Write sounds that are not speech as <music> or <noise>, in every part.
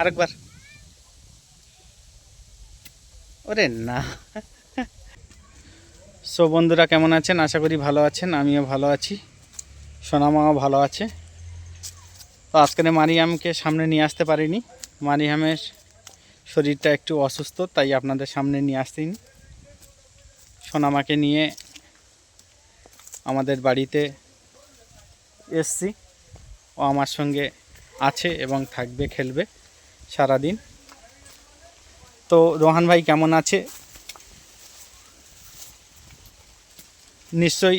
আরেকবার। ওরে না। সো বন্ধুরা কেমন আছেন? আশা করি ভালো আছেন, আমিও ভালো আছি, সোনামাও ভালো আছে। তো আজকে মারিয়ামকে সামনে নিয়ে আসতে পারিনি। মারিয়ামের শরীরটা একটু অসুস্থ, তাই আপনাদের সামনে নিয়ে আসতেনি সোনামাকে নিয়ে আমাদের বাড়িতে এসছি। ও আমার সঙ্গে আছে এবং থাকবে, খেলবে। সারাদিন। তো রোহান ভাই কেমন আছে? নিশ্চয়ই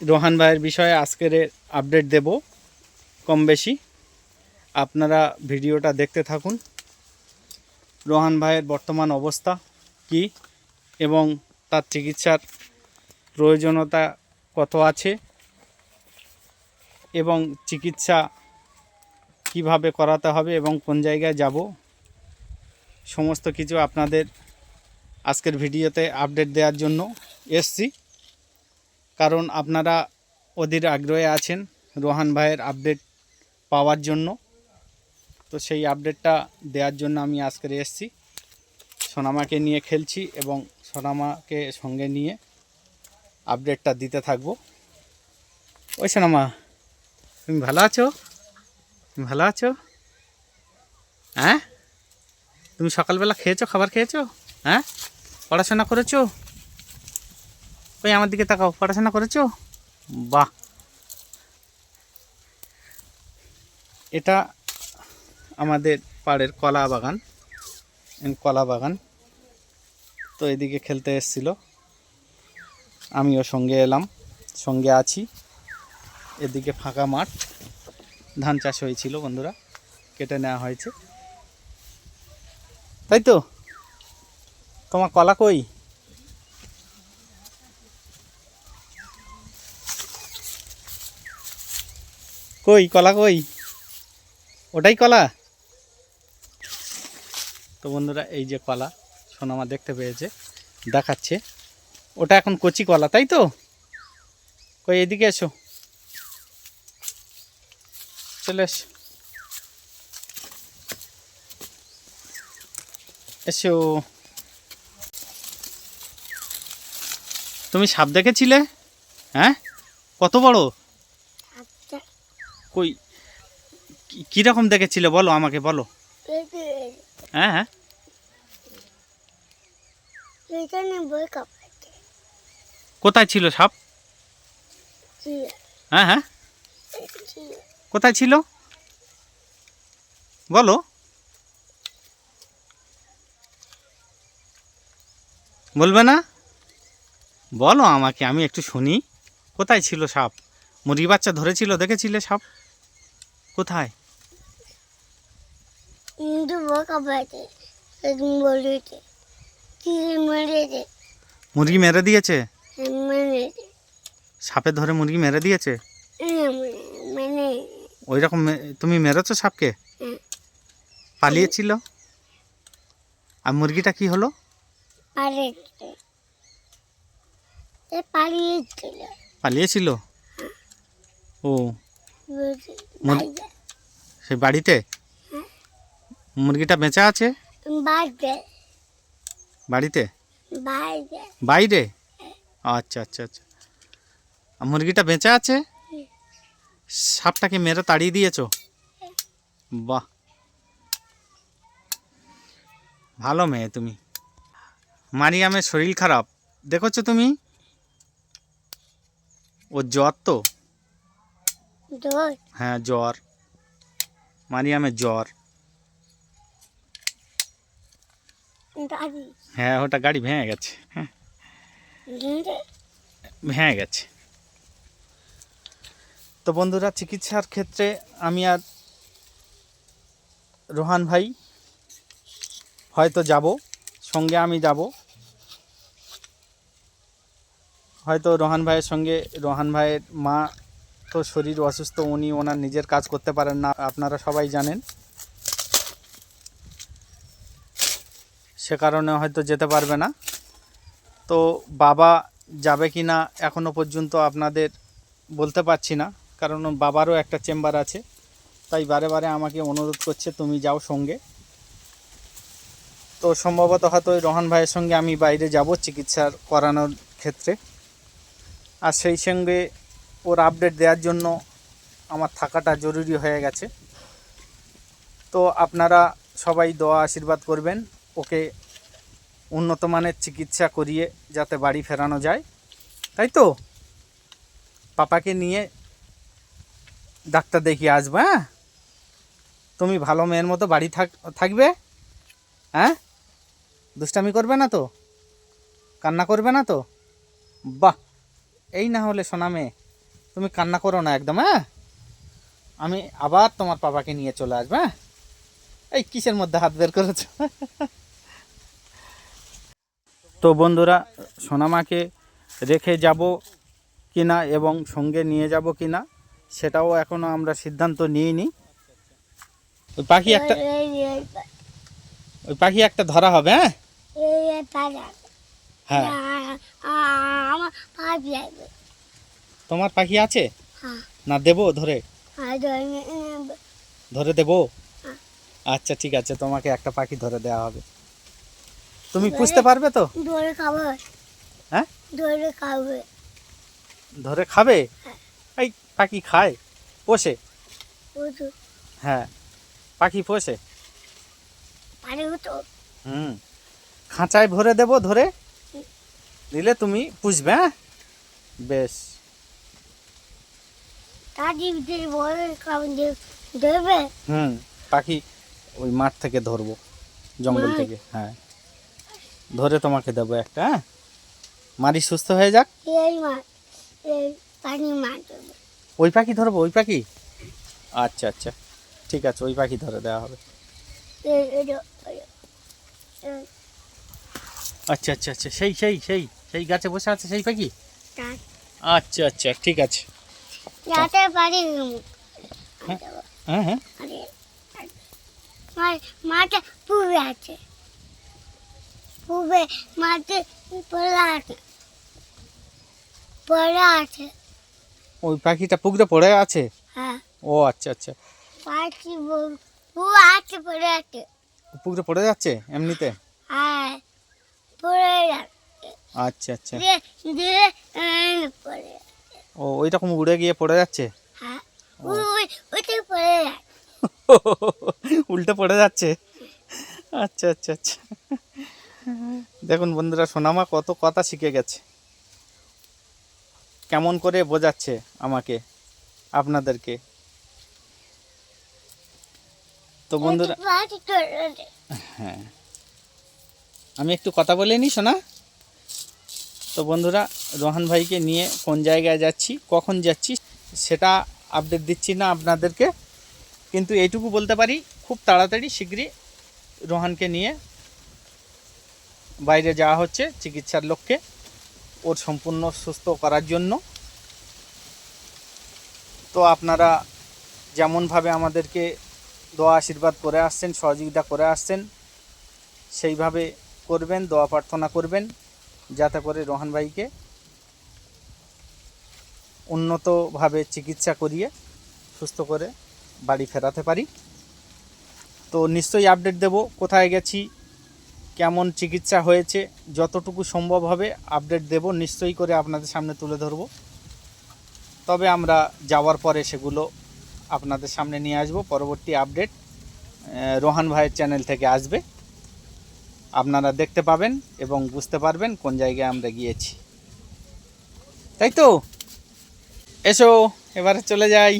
রোহান ভাইয়ের বিষয়ে আজকের আপডেট দেব কম বেশি। আপনারা ভিডিওটা দেখতে থাকুন। রোহান ভাইয়ের বর্তমান অবস্থা কি এবং তার চিকিৎসার প্রয়োজনীয়তা কত আছে এবং চিকিৎসা কীভাবে করাতে হবে এবং কোন জায়গায় যাব, সমস্ত কিছু আপনাদের আজকের ভিডিওতে আপডেট দেওয়ার জন্য এসছি। কারণ আপনারা অধীর আগ্রহে আছেন রোহান ভাইয়ের আপডেট পাওয়ার জন্য। তো সেই আপডেটটা দেওয়ার জন্য আমি আজকের এসছি। সোনামাকে নিয়ে খেলছি এবং সোনামাকে সঙ্গে নিয়ে আপডেটটা দিতে থাকব। ওই সোনামা, তুমি ভালো আছো? ভালো আছো? হ্যাঁ? তুমি সকালবেলা খেয়েছো, খাবার খেয়েছো? হ্যাঁ? পড়াশোনা করেছ? ওই আমার দিকে তাকাও, পড়াশোনা করেছ? বাহ। এটা আমাদের পাড়ের কলা বাগান কলা বাগান। তো এদিকে খেলতে এসেছিল। আমিও সঙ্গে এলাম, সঙ্গে আছি। এদিকে ফাঁকা মাঠ। ধান চাষ হয়েছিল, বন্ধুরা। কেটে নেওয়া হয়েছে। তাই তো? তোমার কলা কই? কই, কলা কই? ওটাই কলা? তো বন্ধুরা, এই যে কলা, সোনামা দেখতে পেয়েছে, দেখাচ্ছে। ওটা এখন কচি কলা, তাই তো? কই, এদিকে এসো। চলে এসো এসো। তুমি সাপ দেখেছিলে? হ্যাঁ? কত বড়? আচ্ছা। কই? কি- কীরকম দেখেছিলে বলো আমাকে বলো। হ্যাঁ হ্যাঁ। কোথায় ছিল সাপ? হ্যাঁ হ্যাঁ। কোথায় ছিল? বলো। বলবে না? বলো আমাকে আমি একটু শুনি। কোথায় ছিল সাপ? মুরগি বাচ্চা ধরেছিল দেখেছিলে সাপ? কোথায়? মুরগি মেরে দিয়েছে? মেরেছে। সাপে ধরে মুরগি মেরে দিয়েছে? মানে ওই রকম তুমি মেরেছো সাপকে। পালিয়েছিল? আর মুরগিটা কি হলো? পালিয়েছিল। পালিয়েছিল। ও। সেই বাড়িতে। মুরগিটা বেঁচে আছে? বাড়িতে। বাইরে? বাইরে আচ্ছা আচ্ছা আচ্ছা। আর মুরগিটা বেঁচে আছে? সাপটাকে মেরে তাড়িয়ে দিয়েছ? বাহ। ভালো মেয়ে তুমি। মারিয়ামের শরীর খারাপ দেখেছ তুমি? ও জ্বর তো? হ্যাঁ জ্বর। মারিয়ামের জ্বর। হ্যাঁ ওটা গাড়ি ভেঙে গেছে। হ্যাঁ ভেঙে গেছে। তো বন্ধুরা, চিকিৎসার ক্ষেত্রে আমি আর রোহান ভাই হয়তো যাব, সঙ্গে আমি যাব। হয়তো রোহান ভাইয়ের সঙ্গে, রোহান ভাইয়ের মা তো শরীর অসুস্থ, উনি ওনার নিজের কাজ করতে পারেন না, আপনারা সবাই জানেন। সে কারণে হয়তো যেতে পারবে না। তো বাবা যাবে কি না এখনও পর্যন্ত আপনাদের বলতে পারছি না। কারণ বাবারও একটা চেম্বার আছে। তাই বারে বারে আমাকে অনুরোধ করছে, তুমি যাও সঙ্গে। তো সম্ভবত হয়তো রোহান ভাইয়ের সঙ্গে আমি বাইরে যাব চিকিৎসার করানোর ক্ষেত্রে। আর সেই সঙ্গে ওর আপডেট দেওয়ার জন্য আমার থাকাটা জরুরি হয়ে গেছে। তো আপনারা সবাই দোয়া আশীর্বাদ করবেন, ওকে উন্নত মানের চিকিৎসা করিয়ে যাতে বাড়ি ফেরানো যায়। তাই তো? পাপাকে নিয়ে ডাক্তার দেখিয়ে আসবে হ্যাঁ? তুমি ভালো মেয়ের মতো বাড়ি থাক, থাকবে হ্যাঁ? দুষ্টামি করবে না তো? কান্না করবে না তো? বাহ! এই না হলে সোনা মেয়ে, তুমি কান্না করো না একদম হ্যাঁ? আমি আবার তোমার পাপাকে নিয়ে চলে আসব হ্যাঁ? এই কিসের মধ্যে হাত বের করেছ? তো বন্ধুরা সোনামাকে রেখে যাব কিনা এবং সঙ্গে নিয়ে যাব কিনা? সেটাও এখনও আমরা সিদ্ধান্ত নিইনি। ওই পাখি একটা ওই পাখি একটা ধরা হবে হ্যাঁ? হ্যাঁ। আমার তোমার পাখি আছে? হ্যাঁ। না দেবো ধরে। ধরে ধরে দেবো? হ্যাঁ। আচ্ছা ঠিক আছে তোমাকে একটা পাখি ধরে দেওয়া হবে। তুমি পুষতে পারবে তো? ধরে খাবে। হ্যাঁ? ধরে খাবে। ধরে খাবে? হ্যাঁ। এই পাখি খায় পোষে? হ্যাঁ পাখি পোষে? হুম খাঁচায় ভরে দেবো ধরে? দিলে তুমি পুষবে হ্যাঁ? বেশ। হুম পাখি ওই মাঠ থেকে ধরবো জঙ্গল থেকে হ্যাঁ। ধরে তোমাকে দেবো একটা হ্যাঁ? মারি সুস্থ হয়ে যাক। এই মাছ এই পানি ওই পাখি ধরবো ওই পাখি? আচ্ছা আচ্ছা। ঠিক আছে ওই পাখি ধরে দেওয়া হবে। আচ্ছা আচ্ছা আচ্ছা। সেই সেই সেই সেই গাছে বসে আছে সেই পাখি? আচ্ছা আচ্ছা ঠিক আছে। যাতে পারি হ্যাঁ হ্যাঁ। মাঠে পুবে আছে পুবে মাঠে পড়া আছে পড়া আছে। ওই পাখিটা পুকুরে পড়ে আছে? হ্যাঁ। ও আচ্ছা আচ্ছা। পাখি পু আছে পড়ে আছে। পুকুরে পড়ে যাচ্ছে এমনিতে? হ্যাঁ পড়ে যাচ্ছে। আচ্ছা আচ্ছা। ও ওই রকম উড়ে গিয়ে পড়ে যাচ্ছে? হ্যাঁ। ওইটা পড়ে যাচ্ছে। <laughs> উল্টে পড়ে যাচ্ছে? আচ্ছা আচ্ছা আচ্ছা। দেখুন বন্ধুরা সোনামা কত কথা শিখে গেছে। কেমন করে বোঝাচ্ছে আমাকে আপনাদেরকে? তো বন্ধুরা হ্যাঁ। আমি একটু কথা বলে নিই শোনা তো বন্ধুরা রোহান ভাইকে নিয়ে কোন জায়গায় যাচ্ছি কখন যাচ্ছি সেটা আপডেট দিচ্ছি না আপনাদেরকে। কিন্তু এইটুকু বলতে পারি খুব তাড়াতাড়ি শীঘ্রই রোহানকে নিয়ে বাইরে যাওয়া হচ্ছে চিকিৎসার লক্ষ্যে। ওর সম্পূর্ণ সুস্থ করার জন্য। তো আপনারা যেমনভাবে আমাদেরকে দোয়া আশীর্বাদ করে আসছেন, সহযোগিতা করে আসছেন, সেইভাবে করবেন, দোয়া প্রার্থনা করবেন, যাতে করে রোহান ভাইকে উন্নতভাবে চিকিৎসা করিয়ে সুস্থ করে বাড়ি ফেরাতে পারি। তো নিশ্চয়ই আপডেট দেব, কোথায় গেছি কেমন চিকিৎসা হয়েছে যতটুকু সম্ভব হবে আপডেট দেব নিশ্চয়ই করে আপনাদের সামনে তুলে ধরব। তবে আমরা যাওয়ার পরে সেগুলো আপনাদের সামনে নিয়ে আসব পরবর্তী আপডেট রোহান ভাইয়ের চ্যানেল থেকে আসবে। আপনারা দেখতে পাবেন এবং বুঝতে পারবেন কোন জায়গায় আমরা গিয়েছি। তাই তো? এসো এবারে চলে যাই।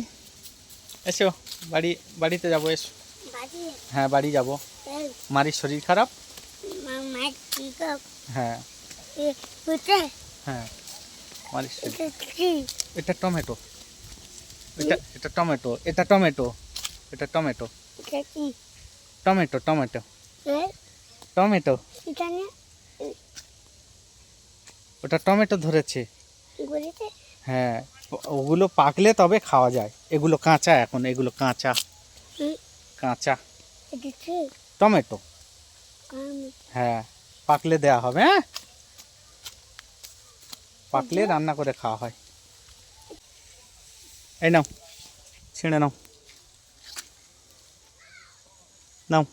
এসো বাড়ি বাড়িতে যাব এসো। হ্যাঁ বাড়ি যাব। মারির শরীর খারাপ? হ্যাঁ। হ্যাঁ এটা টমেটো। এটা এটা টমেটো এটা টমেটো এটা টমেটো। Tomato tomato. টমেটো। ওটা টমেটো ধরেছে। হ্যাঁ ওগুলো পাকলে তবে খাওয়া যায়। এগুলো কাঁচা এখন এগুলো কাঁচা। কাঁচা। টমেটো। হ্যাঁ পাকলে দেয়া হবে হ্যাঁ? পাকলে আচ্ছা। রান্না করে খাওয়া হয়। এই নাও ছিঁড়ে নাও। নাও।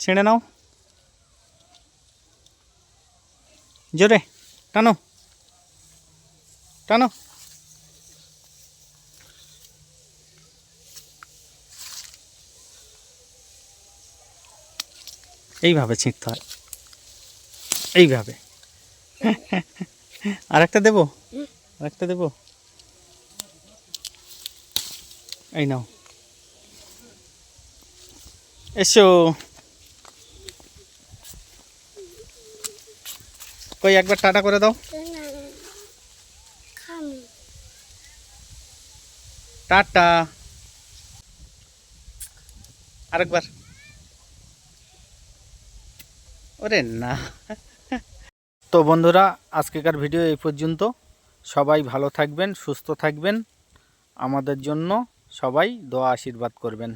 ছিঁড়ে নাও। জোরে টানো। টানো। এইভাবে ছিঁড়তে হয়। এইভাবে। আরেকটা দেবো? আরেকটা দেবো? এই নাও। এসো। কই, একবার টাটা করে দাও। টাটা। আরেকবার। ওরে না। তো বন্ধুরা, আজকেকার ভিডিও এই পর্যন্ত। সবাই ভালো থাকবেন, সুস্থ থাকবেন। আমাদের জন্য সবাই দোয়া আশীর্বাদ করবেন।